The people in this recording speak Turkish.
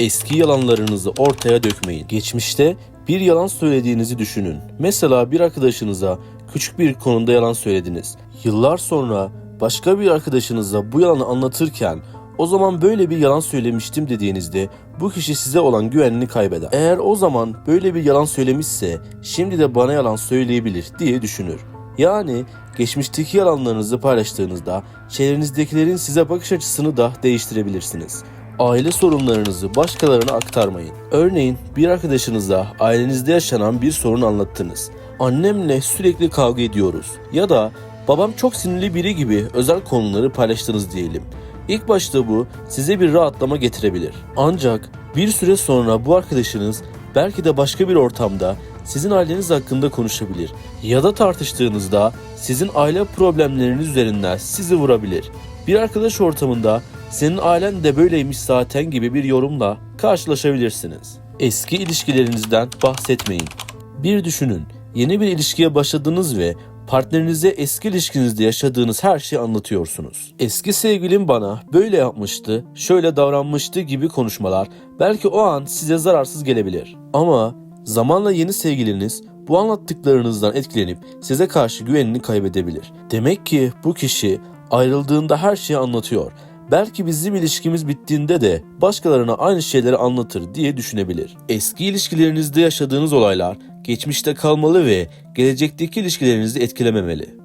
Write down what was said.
Eski yalanlarınızı ortaya dökmeyin. Geçmişte bir yalan söylediğinizi düşünün. Mesela bir arkadaşınıza küçük bir konuda yalan söylediniz. Yıllar sonra başka bir arkadaşınıza bu yalanı anlatırken o zaman böyle bir yalan söylemiştim dediğinizde bu kişi size olan güvenini kaybeder. Eğer o zaman böyle bir yalan söylemişse şimdi de bana yalan söyleyebilir diye düşünür. Yani geçmişteki yalanlarınızı paylaştığınızda çevrenizdekilerin size bakış açısını da değiştirebilirsiniz. Aile sorunlarınızı başkalarına aktarmayın. Örneğin bir arkadaşınıza ailenizde yaşanan bir sorun anlattınız. Annemle sürekli kavga ediyoruz ya da babam çok sinirli biri gibi özel konuları paylaştınız diyelim. İlk başta bu size bir rahatlama getirebilir. Ancak bir süre sonra bu arkadaşınız belki de başka bir ortamda sizin aileniz hakkında konuşabilir ya da tartıştığınızda sizin aile problemleriniz üzerinden sizi vurabilir. Bir arkadaş ortamında senin ailen de böyleymiş zaten gibi bir yorumla karşılaşabilirsiniz. Eski ilişkilerinizden bahsetmeyin. Bir düşünün. Yeni bir ilişkiye başladınız ve partnerinize eski ilişkinizde yaşadığınız her şeyi anlatıyorsunuz. Eski sevgilim bana böyle yapmıştı, şöyle davranmıştı gibi konuşmalar belki o an size zararsız gelebilir. Ama zamanla yeni sevgiliniz bu anlattıklarınızdan etkilenip size karşı güvenini kaybedebilir. Demek ki bu kişi ayrıldığında her şeyi anlatıyor. Belki bizim ilişkimiz bittiğinde de başkalarına aynı şeyleri anlatır diye düşünebilir. Eski ilişkilerinizde yaşadığınız olaylar geçmişte kalmalı ve gelecekteki ilişkilerinizi etkilememeli.